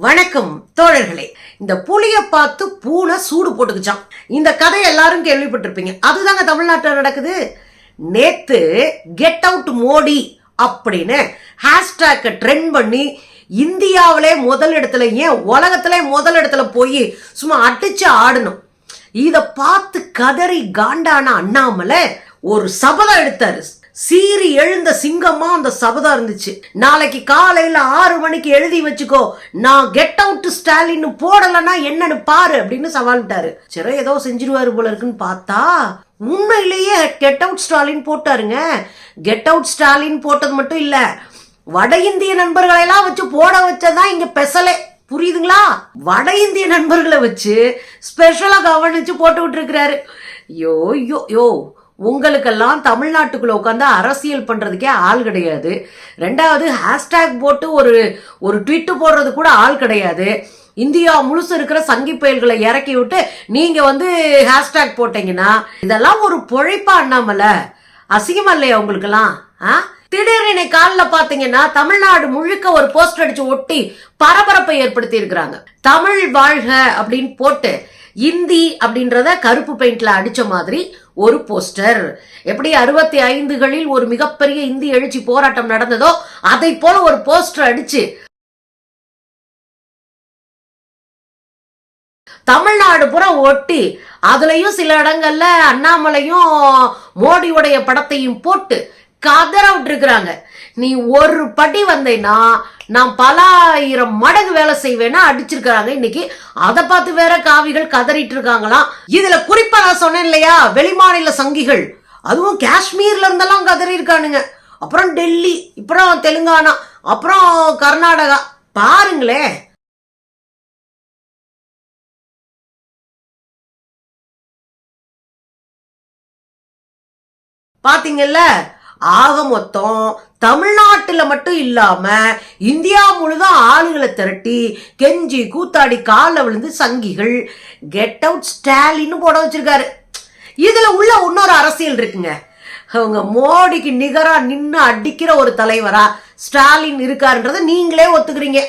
வணக்கம் தோழர்களே. இந்த புளிய பார்த்து பூனை சூடு போட்டுக்குச்சான் இந்த கதை எல்லாரும் கேள்விப்பட்டிருப்பீங்க. அதுதாங்க தமிழ்நாட்டில் நடக்குது. நேத்து கெட் அவுட் மோடி அப்படின்னு ஹேஷ்டேக்கை ட்ரெண்ட் பண்ணி இந்தியாவிலே முதல் இடத்துல ஏன் உலகத்திலே முதல் இடத்துல போய் சும்மா அடிச்சு ஆடணும். இதை பார்த்து கதறி காண்டான அண்ணாமலை ஒரு சபதம் எடுத்தாரு. சீறி எழுந்த சிங்கமா அந்த சபதம் இருந்துச்சு. நாளைக்கு காலையில ஆறு மணிக்கு எழுதி வச்சுக்கோ. நான் கெட் அவுட் ஸ்டாலின் போடலன்னா என்னன்னு பாரு அப்படின்னு சவால்ட்டாரு சரி ஏதோ செஞ்சிருவாரு போல இருக்குன்னு பார்த்தா உண்மையிலேயே கெட் அவுட் ஸ்டாலின் போட்டாருங்க. கெட் அவுட் ஸ்டாலின் போட்டது மட்டும் இல்ல வட இந்திய நண்பர்களை எல்லாம் வச்சு போட வச்சதான் இங்க பெசலே. புரியுதுங்களா? வட இந்திய நண்பர்களை வச்சு ஸ்பெஷலா கவனிச்சு போட்டு விட்டுருக்கிறாரு யோ யோ யோ உங்களுக்கெல்லாம் தமிழ்நாட்டுக்குள்ளே உட்காந்து அரசியல் பண்ணுறதுக்கே ஆள் கிடையாது. ரெண்டாவது ஹேஷ்டேக் போட்டு ஒரு ஒரு ட்விட்டு போடுறது கூட ஆள் கிடையாது. இந்தியா முழுசு இருக்கிற சங்கி பயிர்களை இறக்கி விட்டு நீங்கள் வந்து ஹேஷ்டேக் போட்டீங்கன்னா இதெல்லாம் ஒரு பொழைப்பா அண்ணாமல. அசிங்கமா இல்லையா உங்களுக்கெல்லாம்? ஆ? திடீர்னு காலில் பார்த்தீங்கன்னா தமிழ்நாடு முழுக்க ஒரு போஸ்டர் அடிச்சு ஒட்டி பரபரப்பை ஏற்படுத்தி இருக்கிறாங்க. தமிழ் வாழ்க அப்படின்னு போட்டு இந்தி அப்படின்றத கருப்பு பெயிண்ட்ல அடிச்ச மாதிரி ஒரு போஸ்டர். எப்படி அறுபத்தி ஐந்துகளில் ஒரு மிகப்பெரிய இந்தி எழுச்சி போராட்டம் நடந்ததோ அதை போல ஒரு போஸ்டர் அடிச்சு தமிழ்நாடு புற ஒட்டி அதுலயும் சில இடங்கள்ல அண்ணாமலையும் மோடியுடைய படத்தையும் போட்டு கதற விட்டுருக்குறாங்க. நீ ஒரு படி வந்தேன்னா நான் பல ஆயிரம் மடங்கு வேலை செய்வேன்னா அடிச்சிருக்கிறாங்க. இன்னைக்கு அதை பார்த்து வேற காவிகள் கதறிட்டு இருக்காங்களாம் இதுல குறிப்பா நான் சொன்னேன் இல்லையா? வெளிமாநில சங்கிகள். அதுவும் காஷ்மீர்ல இருந்தெல்லாம் கதறி இருக்கானுங்க. அப்புறம் டெல்லி அப்புறம் தெலுங்கானா அப்புறம் கர்நாடகா. பாருங்களேன். பாத்தீங்கல்ல? ஆக மொத்தம் தமிழ்நாட்டில் மட்டும் இல்லாமல் இந்தியா முழுதும் ஆளுகளை திரட்டி கெஞ்சி கூத்தாடி காலில் விழுந்து சங்கிகள் கெட் அவுட் ஸ்டாலின்னு போட வச்சிருக்காரு. இதில் உள்ள இன்னொரு அரசியல் இருக்குங்க. அவங்க மோடிக்கு நிகராக நின்று அடிக்கிற ஒரு தலைவரா ஸ்டாலின் இருக்காருன்றத நீங்களே ஒத்துக்கிறீங்க.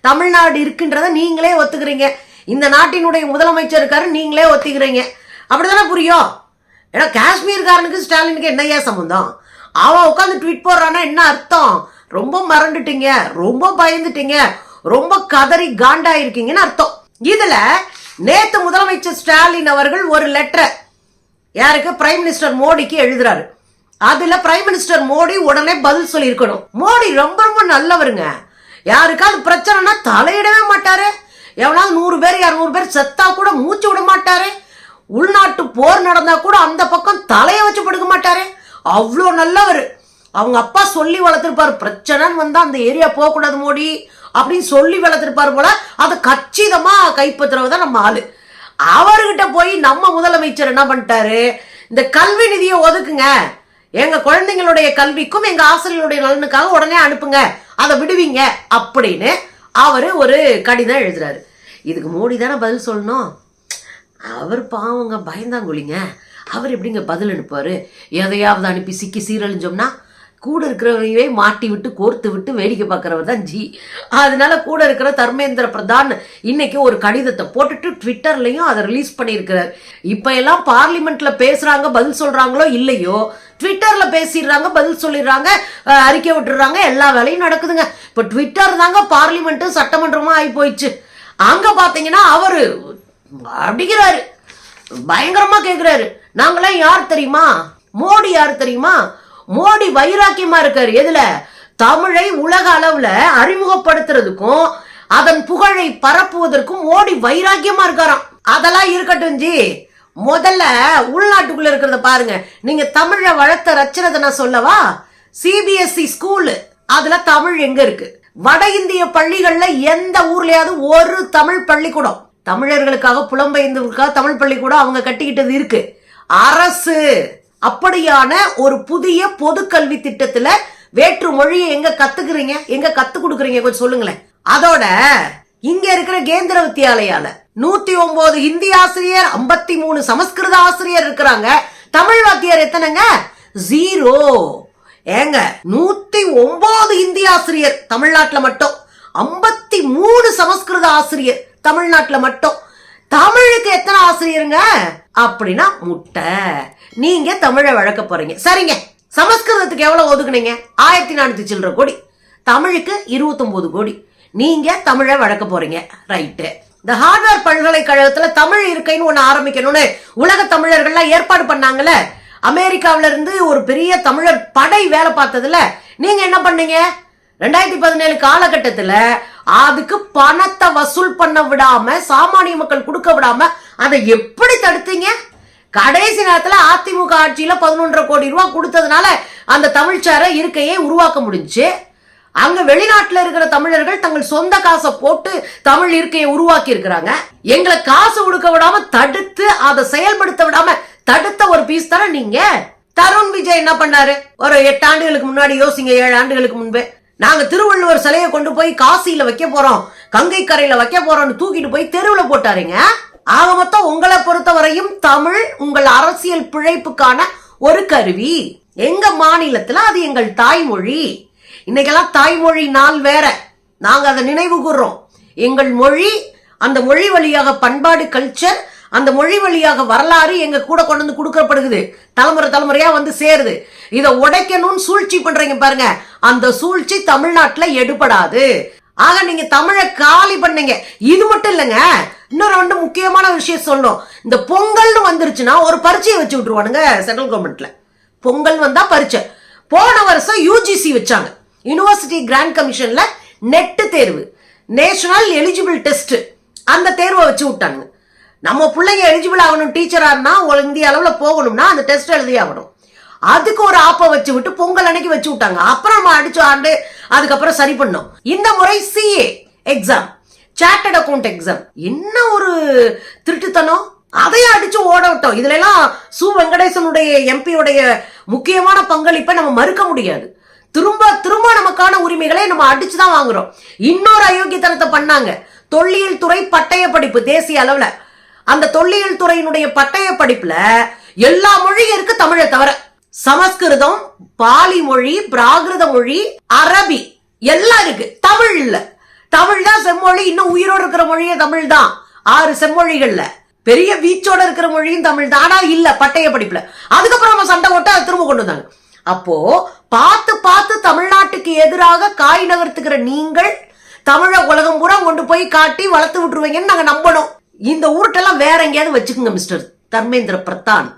தமிழ்நாடு இருக்குன்றத நீங்களே ஒத்துக்கிறீங்க. இந்த நாட்டினுடைய முதலமைச்சர் இருக்காரு நீங்களே ஒத்துக்கிறீங்க. அப்படிதானே புரியும்? ஏன்னா காஷ்மீர்காரனுக்கு ஸ்டாலினுக்கு என்னையா சம்மந்தம் அவன் உட்காந்து ட்வீட் போடுறான்னா என்ன அர்த்தம்? ரொம்ப மறந்துட்டீங்க ரொம்ப பயந்துட்டீங்க ரொம்ப கதறி காண்டா இருக்கீங்கன்னு அர்த்தம். இதுல நேத்து முதலமைச்சர் ஸ்டாலின் அவர்கள் ஒரு லெட்டர் யாருக்கு? பிரைம் மினிஸ்டர் மோடிக்கு எழுதுறாரு. அதுல பிரைம் மினிஸ்டர் மோடி உடனே பதில் சொல்லியிருக்கணும். மோடி ரொம்ப ரொம்ப நல்லவருங்க. யாருக்காவது பிரச்சனைனா தலையிடவே மாட்டாரு. எவனாவது நூறு பேர் இரநூறு பேர் செத்தா கூட மூச்சு விட மாட்டாரு. உள்நாட்டு போர் நடந்தா கூட அந்த பக்கம் தலையை வச்சு படுக்க மாட்டாரு. அவ்வளோ நல்லவர். அவங்க அப்பா சொல்லி வளர்த்துருப்பார். பிரச்சனைன்னு வந்தால் அந்த ஏரியா போகக்கூடாது மோடி. அப்படின்னு சொல்லி வளர்த்துருப்பாரு போல அதை கச்சிதமாக கைப்பற்றுறது தான் நம்ம ஆளு. அவர்கிட்ட போய் நம்ம முதலமைச்சர் என்ன பண்ணிட்டாரு? இந்த கல்வி நிதியை ஒதுக்குங்க. எங்க குழந்தைங்களுடைய கல்விக்கும் எங்க ஆசிரியர்களுடைய நலனுக்காக உடனே அனுப்புங்க. அதை விடுவீங்க அப்படின்னு அவர் ஒரு கடிதம் எழுதுறாரு. இதுக்கு மோடி தானே பதில் சொல்லணும்? அவர் பாவங்க பயந்தாங்குழிங்க. அவர் எப்படிங்க பதில் அனுப்பார் எதையாவது அனுப்பி சிக்கி சீரழிஞ்சோம்னா கூட இருக்கிறவரையே மாட்டி விட்டு கோர்த்து விட்டு வேடிக்கை பார்க்குறவர் தான் ஜி. அதனால கூட இருக்கிற தர்மேந்திர பிரதான் இன்னைக்கு ஒரு கடிதத்தை போட்டுட்டு ட்விட்டர்லையும் அதை ரிலீஸ் பண்ணியிருக்கிறார். இப்போ எல்லாம் பார்லிமெண்ட்ல பேசுறாங்க பதில் சொல்றாங்களோ இல்லையோ ட்விட்டர்ல பேசிடுறாங்க பதில் சொல்லிடுறாங்க அறிக்கை விட்டுறாங்க எல்லா வேலையும் நடக்குதுங்க. இப்போ ட்விட்டர் தாங்க பார்லிமெண்ட்டும் சட்டமன்றமா ஆகி போயிடுச்சு. அங்கே பார்த்தீங்கன்னா அவர் அப்படிங்கிறாரு பயங்கரமாக கேட்குறாரு நாங்களாம் யார் தெரியுமா? மோடி யார் தெரியுமா? மோடி வைராக்கியமா இருக்காரு. எதுல? தமிழை உலக அளவுல அறிமுகப்படுத்துறதுக்கும் அதன் புகழை பரப்புவதற்கும் மோடி வைராக்கியமா இருக்காராம். அதெல்லாம் இருக்கட்டும் ஜி. முதல்ல உள்நாட்டுக்குள்ள இருக்கிறத பாருங்க. நீங்க தமிழை வளர்த்த ரச்சனதை நான் சொல்லவா? சிபிஎஸ்இ ஸ்கூல் அதுல தமிழ் எங்க இருக்கு? வட இந்திய பள்ளிகள்ல எந்த ஊர்லயாவது ஒரு தமிழ் பள்ளிக்கூடம். தமிழர்களுக்காக புலம்பெயர்ந்தவர்களுக்காக தமிழ் பள்ளிக்கூடம் அவங்க கட்டிக்கிட்டது இருக்கு. அரசு அப்படியான ஒரு புதிய பொது கல்வி திட்டத்துல வேற்று மொழியை எங்க கத்துக்கிறீங்க? எங்க கத்து கொடுக்குறீங்க? கொஞ்சம் சொல்லுங்களேன். அதோட இங்க இருக்கிற கேந்திர வித்தியாலயால நூத்தி ஒன்பது ஹிந்தி ஆசிரியர் ஐம்பத்தி மூணு சமஸ்கிருத ஆசிரியர் இருக்கிறாங்க. தமிழ் வாத்தியார் எத்தனைங்க? ஜீரோ ஏங்க நூத்தி ஒன்பது ஹிந்தி ஆசிரியர் தமிழ்நாட்டுல மட்டும். ஐம்பத்தி மூணு சமஸ்கிருத ஆசிரியர் தமிழ்நாட்டுல மட்டும். தமிழுக்கு எத்தனை ஆசிரியருங்க? அப்படின்னா முட்டை. நீங்க தமிழை வழக்க போறீங்க. சரிங்க. சமஸ்கிருதத்துக்கு எவ்வளவு ஒதுக்குனீங்க? ஆயிரத்தி நானூத்தி சில்லற கோடி. தமிழுக்கு இருபத்தொன்பது கோடி. நீங்க தமிழை வழக்க போறீங்க. ரைட்டு. இந்த ஹார்வர்ட் பல்கலைக்கழகத்துல தமிழ் இருக்கைன்னு ஒண்ணு ஆரம்பிக்கணும்னு உலக தமிழர்கள்லாம் ஏற்பாடு பண்ணாங்கல்ல? அமெரிக்காவில இருந்து ஒரு பெரிய தமிழர் படை வேலை பார்த்ததுல நீங்க என்ன பண்ணீங்க? ரெண்டாயிரத்தி பதினேழு காலகட்டத்தில் அதுக்கு பணத்தை வசூல் பண்ண விடாம சாமானிய மக்கள் கொடுக்க விடாம அதை எப்படி தடுத்தீங்க? கடைசி நேரத்தில் அதிமுக ஆட்சியில் பதினொன்றரை கோடி ரூபா கொடுத்ததுனால அந்த தமிழ்ச்சாரை இருக்கையை உருவாக்க முடிஞ்சுச்சு அங்க வெளிநாட்டில் இருக்கிற தமிழர்கள் தங்கள் சொந்த காசை போட்டு தமிழ் இருக்கையை உருவாக்கி இருக்கிறாங்க. எங்களை காசு கொடுக்க விடாம தடுத்து அதை செயல்படுத்த விடாம தடுத்த ஒரு பீஸ் தானே நீங்க? தருண் விஜய் என்ன பண்ணாரு? ஒரு எட்டு ஆண்டுகளுக்கு முன்னாடி யோசிங்க ஏழு ஆண்டுகளுக்கு முன்பே. நாங்க திருவள்ளுவர் சிலையை கொண்டு போய் காசியில வைக்க போறோம் கங்கை கரையில வைக்க போறோம்னு தூக்கிட்டு போய் தெருவில் போட்டாருங்க. ஆக மொத்தம் உங்களை பொறுத்தவரையும் தமிழ் உங்கள் அரசியல் பிழைப்புக்கான ஒரு கருவி. எங்க மாநிலத்துல அது எங்கள் தாய்மொழி. இன்னைக்கெல்லாம் தாய்மொழி நாள் வேற. நாங்க அதை நினைவு கூர்றோம். எங்கள் மொழி அந்த மொழி வழியாக பண்பாடு கல்ச்சர் அந்த மொழி வழியாக வரலாறு எங்க கூட கொண்டு வந்து கொடுக்கப்படுகிறது. தலைமுறை தலைமுறையா வந்து சேருது. இதை உடைக்கணும்னு சூழ்ச்சி பண்றீங்க பாருங்க. அந்த சூழ்ச்சி தமிழ்நாட்டுல எடுபடாது. ஆக நீங்க தமிழை காலி பண்ணீங்க. இது மட்டும் இல்லைங்க. இன்னொரு ரெண்டு முக்கியமான விஷயம் சொல்லணும். இந்த பொங்கல்னு வந்துருச்சுன்னா ஒரு பரீட்சையை வச்சு விட்டுருவானுங்க சென்ட்ரல் கவர்மெண்ட்ல பொங்கல் வந்தா பரீட்சை. போன வருஷம் யூஜிசி வச்சாங்க. யூனிவர்சிட்டி கிராண்ட் கமிஷன்ல நெட்டு தேர்வு. நேஷனல் எலிஜிபிள் டெஸ்ட் அந்த தேர்வை வச்சு விட்டானுங்க. நம்ம பிள்ளைங்க எலிஜிபிள் ஆகணும் டீச்சராக இருந்தால் ஒரு இந்திய அளவில் போகணும்னா அந்த டெஸ்ட் எழுதி ஆகணும். அதுக்கு ஒரு ஆப்பை வச்சு விட்டு பொங்கல் அன்னைக்கு வச்சு விட்டாங்க. அப்புறம் நம்ம அடிச்சு ஆண்டு அதுக்கப்புறம் சரி பண்ணோம். இந்த முறை CA exam chartered account exam என்ன ஒரு திருட்டுத்தனம்? அதையும் அடிச்சு ஓட விட்டோம். இதுல எல்லாம் சு வெங்கடேசனுடைய எம்பியுடைய முக்கியமான பங்களிப்பை நம்ம மறுக்க முடியாது. திரும்ப திரும்ப நமக்கான உரிமைகளை நம்ம அடிச்சுதான் வாங்குறோம். இன்னொரு அயோக்கியத்தனத்தை பண்ணாங்க. தொல்லியல் துறை பட்டய படிப்பு தேசிய அளவுல. அந்த தொல்லியல் துறையினுடைய பட்டய படிப்புல எல்லா மொழியும் இருக்கு தமிழை தவிர சமஸ்கிருதம் பாலி மொழி பிராகிருத மொழி அரபி எல்லாம் இருக்கு. தமிழ் இல்ல. தமிழ் தான் செம்மொழி. இன்னும் உயிரோடு இருக்கிற மொழியே தமிழ் தான். ஆறு செம்மொழிகள்ல. பெரிய வீச்சோட இருக்கிற மொழியும் தமிழ் தான். ஆனா இல்ல பட்டய படிப்புல. அதுக்கப்புறம் நம்ம சண்டை போட்டு அதை திரும்ப கொண்டு வந்தாங்க. அப்போ பார்த்து பார்த்து தமிழ்நாட்டுக்கு எதிராக காய் நகர்த்துக்கிற நீங்கள் தமிழை உலகம் பூரா கொண்டு போய் காட்டி வளர்த்து விட்டுருவீங்கன்னு நாங்க நம்பணும். இந்த ஊருட்டெல்லாம் வேற எங்கேயாவது வச்சுக்கோங்க மிஸ்டர் தர்மேந்திர பிரதான்.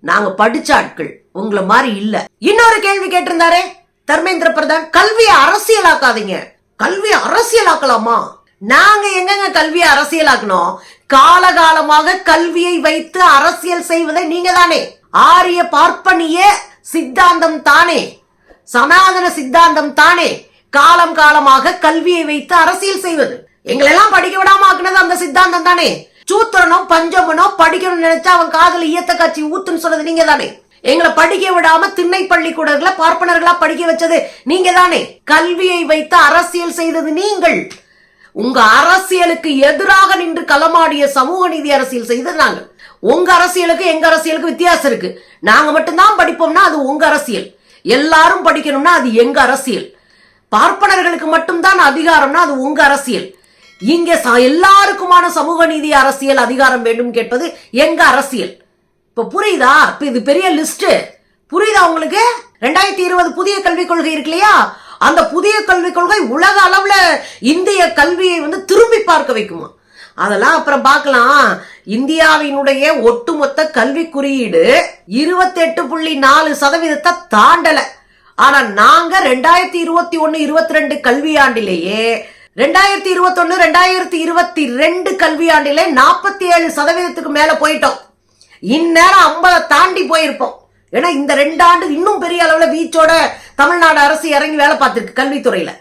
நாங்க படிச்ச ஆட்கள். உங்களை மாதிரி இல்ல. இன்னொரு கேள்வி கேட்டிருந்தாரே? தர்மேந்திர பிரதான் கல்வியை அரசியலாக்காதீங்க. கல்வியை அரசியலாக்கலாமா? நாங்க எங்கங்க கல்வியை அரசியலாக்கணும்? காலகாலமாக கல்வியை வைத்து அரசியல் செய்வதை நீங்க தானே ஆரிய பார்ப்பனிய சித்தாந்தம் தானே? சனாதன சித்தாந்தம் தானே? காலம் காலமாக கல்வியை வைத்து அரசியல் செய்வது. எங்களெல்லாம் படிக்க விடாம ஆக்குனது அந்த சித்தாந்தம் தானே? சூத்திரனோ பஞ்சமனோ படிக்கணும்னு நினைச்சா அவன் காதல ஈயத்த காட்சி ஊத்துன்னு சொன்னது நீங்க தானே? எங்களை படிக்க விடாம திண்ணை பள்ளிக்கூடங்களை பார்ப்பனர்களா படிக்க வச்சது நீங்க தானே? கல்வியை வைத்து அரசியல் செய்தது நீங்கள். உங்க அரசியலுக்கு எதிராக நின்று களமாடிய சமூக நீதி அரசியல் செய்தது நாங்கள். உங்க அரசியலுக்கு எங்க அரசியலுக்கு வித்தியாசம் இருக்கு. நாங்க மட்டும்தான் படிப்போம்னா அது உங்க அரசியல். எல்லாரும் படிக்கணும்னா அது எங்க அரசியல். பார்ப்பனர்களுக்கு மட்டும்தான் அதிகாரம்னா அது உங்க அரசியல். இங்கே எல்லாருக்குமான சமூக நீதி அரசியல் அதிகாரம் வேண்டும் கேட்பது எங்க அரசியல்? இப்போ புரியுதா? இப்போ இது பெரிய லிஸ்ட் புரியுதா உங்களுக்கு? ரெண்டாயிரத்தி இருபது புதிய கல்விக் கொள்கை இருக்கு இல்லையா? அந்த புதிய கல்விக் கொள்கை உலக அளவில் இந்திய கல்வியை வந்து திரும்பி பார்க்க வைக்குமா? அதெல்லாம் அப்புறம் பார்க்கலாம். இந்தியாவினுடைய ஒட்டுமொத்த கல்வி குறியீடு இருபத்தெட்டு புள்ளி நாலு சதவீதத்தை தாண்டலை. ஆனால் நாங்கள் ரெண்டாயிரத்தி இருபத்தி ஒன்று இருபத்தி ரெண்டு கல்வியாண்டிலேயே ரெண்டாயிரத்தி இருபத்தொன்னு ரெண்டாயிரத்தி இருபத்தி ரெண்டு கல்வியாண்டிலே நாற்பத்தி ஏழு சதவீதத்துக்கு மேல போயிட்டோம். இந்நேரம் ஐம்பதை தாண்டி போயிருப்போம். ஏன்னா இந்த ரெண்டு ஆண்டு இன்னும் பெரிய அளவில் வீச்சோட தமிழ்நாடு அரசு இறங்கி வேலை பார்த்துருக்கு கல்வித்துறையில.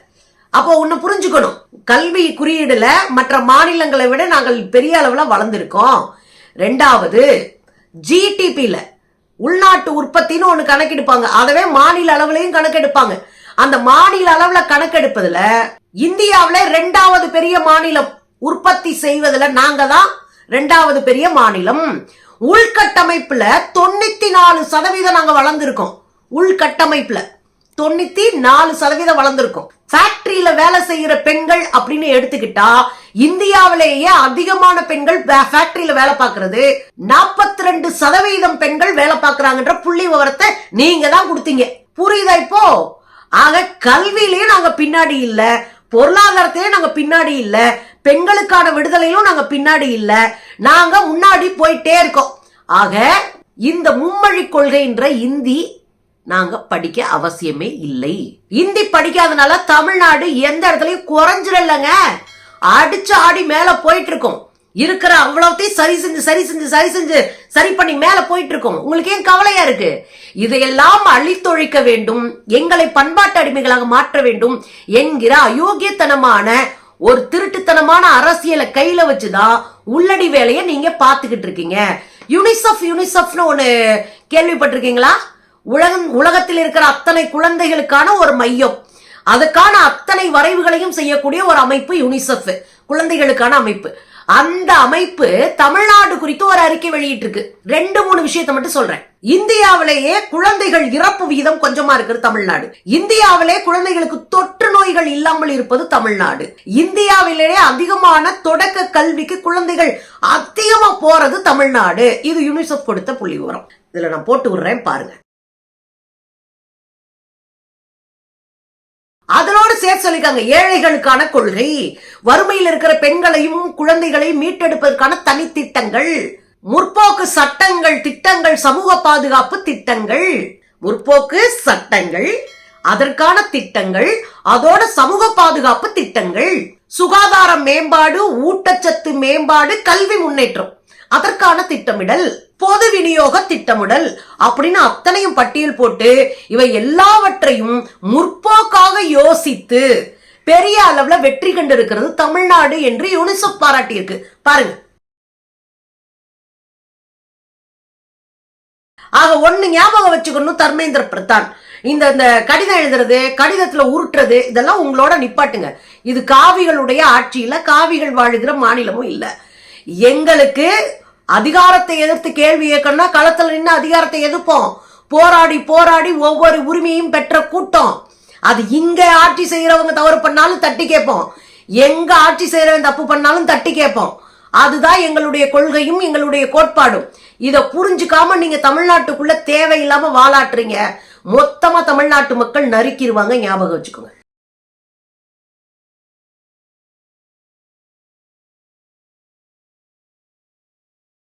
அப்போ ஒன்று புரிஞ்சுக்கணும். கல்வி குறியீடுல மற்ற மாநிலங்களை விட நாங்கள் பெரிய அளவில் வளர்ந்துருக்கோம். ரெண்டாவது ஜிடிபியில் உள்நாட்டு உற்பத்தின்னு ஒன்று கணக்கெடுப்பாங்க. அதவே மாநில அளவுலையும் கணக்கெடுப்பாங்க. அந்த மாநில அளவுல கணக்கெடுப்பதுல இந்தியாவில ரெண்டாவது பெரிய மாநிலம் உற்பத்தி செய்வதுல நாங்க தான் ரெண்டாவது பெரிய மாநிலம். உள்கட்டமைப்புல தொண்ணூத்தி நாலு சதவீதம் நாங்க வளர்ந்துருக்கோம். உள்கட்டமைப்புல தொண்ணூத்தி நாலு சதவீதம் வளர்ந்துருக்கோம். ஃபேக்டரியில வேலை செய்யற பெண்கள் அப்படின்னு எடுத்துக்கிட்டா இந்தியாவிலேயே அதிகமான பெண்கள் ஃபேக்டரியில வேலை பார்க்கறது. நாற்பத்தி ரெண்டு சதவீதம் பெண்கள் வேலை பார்க்கறாங்கன்ற புள்ளி விவரத்தை நீங்க தான் கொடுத்தீங்க. புரியுதா இப்போ? ஆக கல்வியிலையும் நாங்க பின்னாடி இல்ல. பொருளாதாரத்திலயும் நாங்க பின்னாடி இல்ல. பெண்களுக்கான விடுதலையிலும் நாங்க பின்னாடி இல்ல. நாங்க முன்னாடி போயிட்டே இருக்கோம். ஆக இந்த மும்மொழி கொள்கைன்ற இந்தி நாங்க படிக்க அவசியமே இல்லை. இந்தி படிக்காதனால தமிழ்நாடு எந்த இடத்துலயும் குறைஞ்சிடலங்க. அடிச்சு ஆடி மேல போயிட்டு இருக்கோம். இருக்கிற அவ்வளவுத்தையும் சரி செஞ்சு சரி செஞ்சு சரி செஞ்சு சரி பண்ணி மேல போயிட்டு இருக்கோம் உங்களுக்கு ஏன் கவலையா இருக்கு? இதையெல்லாம் அழித்தொழிக்க வேண்டும் எங்களை பண்பாட்டு அடிமைகளாக மாற்ற வேண்டும் என்கிற அயோக்கியத்தனமான ஒரு திருட்டுத்தனமான அரசியலை கையில வச்சுதான் உள்ளடி வேலையை நீங்க பாத்துக்கிட்டு இருக்கீங்க. யுனிசெஃப் யுனிசெஃப்னு ஒண்ணு கேள்விப்பட்டிருக்கீங்களா? உலகம் உலகத்தில் இருக்கிற அத்தனை குழந்தைகளுக்கான ஒரு மையம். அதுக்கான அத்தனை வரைவுகளையும் செய்யக்கூடிய ஒரு அமைப்பு யுனிசெஃப் குழந்தைகளுக்கான அமைப்பு. அந்த அமைப்பு தமிழ்நாடு குறித்து ஒரு அறிக்கை வெளியிட்டிருக்கு. ரெண்டு மூணு விஷயத்தை மட்டும் சொல்றேன். இந்தியாவிலேயே குழந்தைகள் இறப்பு விகிதம் கொஞ்சமா இருக்கிறது தமிழ்நாடு. இந்தியாவிலே குழந்தைகளுக்கு தொற்று நோய்கள் இல்லாமல் இருப்பது தமிழ்நாடு. இந்தியாவிலேயே அதிகமான தொடக்க கல்விக்கு குழந்தைகள் அதிகமா போறது தமிழ்நாடு. இது யுனிசெஃப் கொடுத்த புள்ளி விவரம் இதுல நான் போட்டு விடுறேன் பாருங்க. அதனோடு சேர்த்து சொல்லிருக்காங்க ஏழைகளுக்கான கொள்கை. வறுமையில் இருக்கிற பெண்களையும் குழந்தைகளையும் மீட்டெடுப்பதற்கான தனித்திட்டங்கள். முற்போக்கு சட்டங்கள் திட்டங்கள் சமூக பாதுகாப்பு திட்டங்கள். முற்போக்கு சட்டங்கள் அதற்கான திட்டங்கள் அதோட சமூக பாதுகாப்பு திட்டங்கள். சுகாதார மேம்பாடு ஊட்டச்சத்து மேம்பாடு கல்வி முன்னேற்றம். அதற்கான திட்டமிடல் பொது விநியோக திட்டமிடல் அப்படின்னு அத்தனையும் பட்டியல் போட்டு இவை எல்லாவற்றையும் முற்போக்காக யோசித்து பெரிய அளவுல வெற்றி கண்டிருக்கிறது தமிழ்நாடு என்று யூனிசெஃப் பாராட்டியிருக்கு. பாருங்க. ஆக ஒண்ணு ஞாபகம் வச்சுக்கணும் தர்மேந்திர பிரதான். இந்த இந்த கடிதம் எழுதுறது கடிதத்துல உருட்டுறது இதெல்லாம் உங்களோட நிப்பாட்டுங்க. இது காவிகளுடைய ஆட்சியில காவிகள் வாழுகிற மாநிலமும் இல்ல. எங்களுக்கு அதிகாரத்தை எதிர்த்து கேள்வி கேட்கணும்னா களத்தில் நின்று அதிகாரத்தை எதிர்ப்போம். போராடி போராடி ஒவ்வொரு உரிமையும் பெற்ற கூட்டம். அது இங்க ஆட்சி செய்யறவங்க தவறு பண்ணாலும் தட்டி கேட்போம். எங்க ஆட்சி செய்யறவன் தப்பு பண்ணாலும் தட்டி கேட்போம். அதுதான் எங்களுடைய கொள்கையும் எங்களுடைய கோட்பாடும். இதை புரிஞ்சுக்காம நீங்க தமிழ்நாட்டுக்குள்ள தேவையில்லாம வாலாட்டுறீங்க மொத்தமா தமிழ்நாட்டு மக்கள் நறுக்கிடுவாங்க ஞாபகம் வச்சுக்கோங்க.